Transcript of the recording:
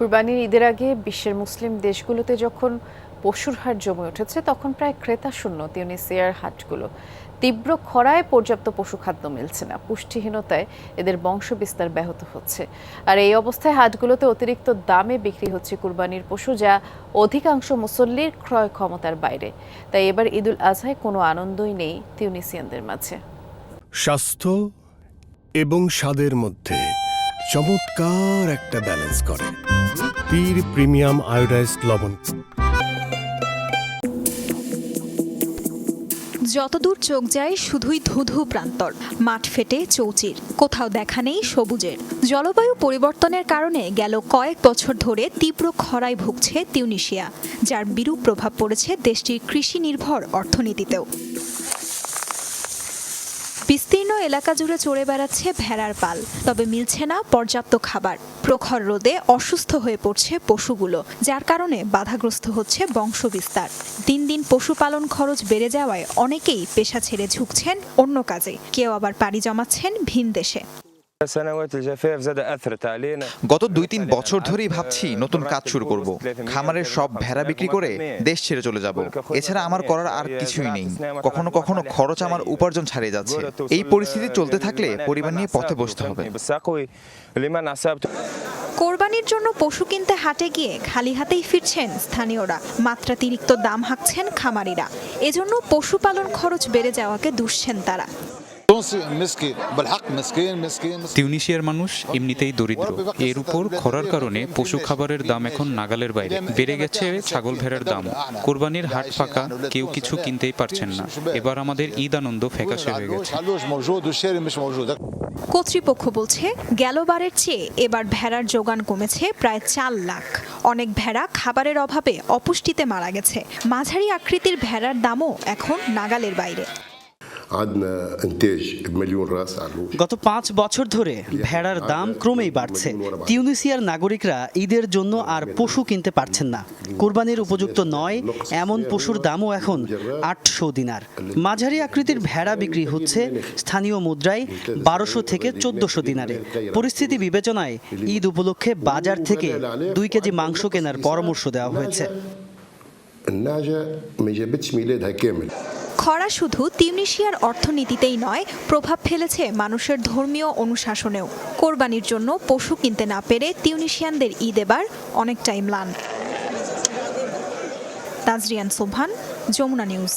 কুরবানির ঈদের আগে বিশ্বের মুসলিম দেশগুলোতে যখন পশুর হাট জমে উঠেছে, তখন প্রায় ক্রেতা শূন্য তিউনিসিয়ার হাটগুলো। তীব্র খরায় পর্যাপ্ত পশু খাদ্য মিলছে না। পুষ্টিহীনতায় এদের বংশ বিস্তার ব্যাহত হচ্ছে। আর এই অবস্থায় হাটগুলোতে অতিরিক্ত দামে বিক্রি হচ্ছে কুরবানির পশু, যা অধিকাংশ মুসল্লির ক্রয় ক্ষমতার বাইরে। তাই এবার ঈদুল আজহায় কোনো আনন্দই নেই তিউনিসিয়ানদের মাঝে। স্বাস্থ্য এবং স্বাদের মধ্যে। চমৎকার একটা ব্যালেন্স করে। পীর প্রিমিয়াম আয়োডাইজড লবণ। যতদূর চোখ যায়, শুধুই ধুধু প্রান্তর। মাঠ ফেটে চৌচির। কোথাও দেখা নেই সবুজের। জলবায়ু পরিবর্তনের কারণে গেল কয়েক বছর ধরে তীব্র খরায় ভুগছে তিউনিশিয়া, যার বিরূপ প্রভাব পড়েছে দেশটির কৃষি নির্ভর অর্থনীতিতেও। বিস্তীর্ণ এলাকা জুড়ে চড়ে বেড়াচ্ছে ভেড়ার পাল। তবে মিলছে না পর্যাপ্ত খাবার। প্রখর রোদে অসুস্থ হয়ে পড়ছে পশুগুলো, যার কারণে বাধাগ্রস্ত হচ্ছে বংশবিস্তার। দিন দিন পশুপালন খরচ বেড়ে যাওয়ায় অনেকেই পেশা ছেড়ে ঝুঁকছেন অন্য কাজে। কেউ আবার পাড়ি জমাচ্ছেন ভিন দেশে। গত দুই তিন বছর ধরেই ভাবছি নতুন কাজ শুরু করব। খামারের সব ভেড়া বিক্রি করে দেশ ছেড়ে চলে যাব। এছাড়া আমার করার আর কিছুই নেই। কখনো কখনো খরচ আমার উপার্জন ছাড়িয়ে যাচ্ছে। এই পরিস্থিতি চলতে থাকলে পরিবার নিয়ে পথে বসতে হবে। কোরবানির জন্য পশু কিনতে হাটে গিয়ে খালি হাতেই ফিরছেন স্থানীয়রা। মাত্রাতিরিক্ত দাম হাঁকছেন খামারিরা। এজন্য পশুপালন খরচ বেড়ে যাওয়াকে দুষছেন তারা। তিউনিশিয়ার মানুষ এমনিতেই দরিদ্র। এর উপর খরার কারণে পশু খাবারের দাম এখন নাগালের বাইরে। বেড়ে গেছে ছাগল ভেড়ার দাম। কোরবানির হাট ফাঁকা। কেউ কিছু কিনতেই পারছেন না। এবার আমাদের ঈদ আনন্দ ফ্যাকাশে হয়ে গেছে। কর্তৃপক্ষ বলছে গেলবারের চেয়ে এবার ভেড়ার যোগান কমেছে প্রায় চার লাখ। অনেক ভেড়া খাবারের অভাবে অপুষ্টিতে মারা গেছে। মাঝারি আকৃতির ভেড়ার দামও এখন নাগালের বাইরে। عندنا انتاج بمليون راس على الوش গত পাঁচ বছর ধরে ভেড়ার দাম ক্রমেই বাড়ছে তিউনিসিয়ার নাগরিকরা ঈদের জন্য আর পশু কিনতে পারছেন না কোরবানির উপযুক্ত নয় এমন পশুর দামও এখন আটশো দিনার মাঝারি আকৃতির ভেড়া বিক্রি হচ্ছে স্থানীয় মুদ্রায় বারোশো থেকে চোদ্দশো দিনারে পরিস্থিতি বিবেচনায় ঈদ উপলক্ষে বাজার থেকে দুই কেজি মাংস কেনার পরামর্শ দেওয়া হয়েছে النعجه ما جابتش ميلادها كامل খরা শুধু তিউনিশিয়ার অর্থনীতিতেই নয় প্রভাব ফেলেছে মানুষের ধর্মীয় অনুশাসনেও কোরবানির জন্য পশু কিনতে না পেরে তিউনিশিয়ানদের ঈদ এবার অনেকটাই ম্লান তাজরিয়ান সোভান যমুনা নিউজ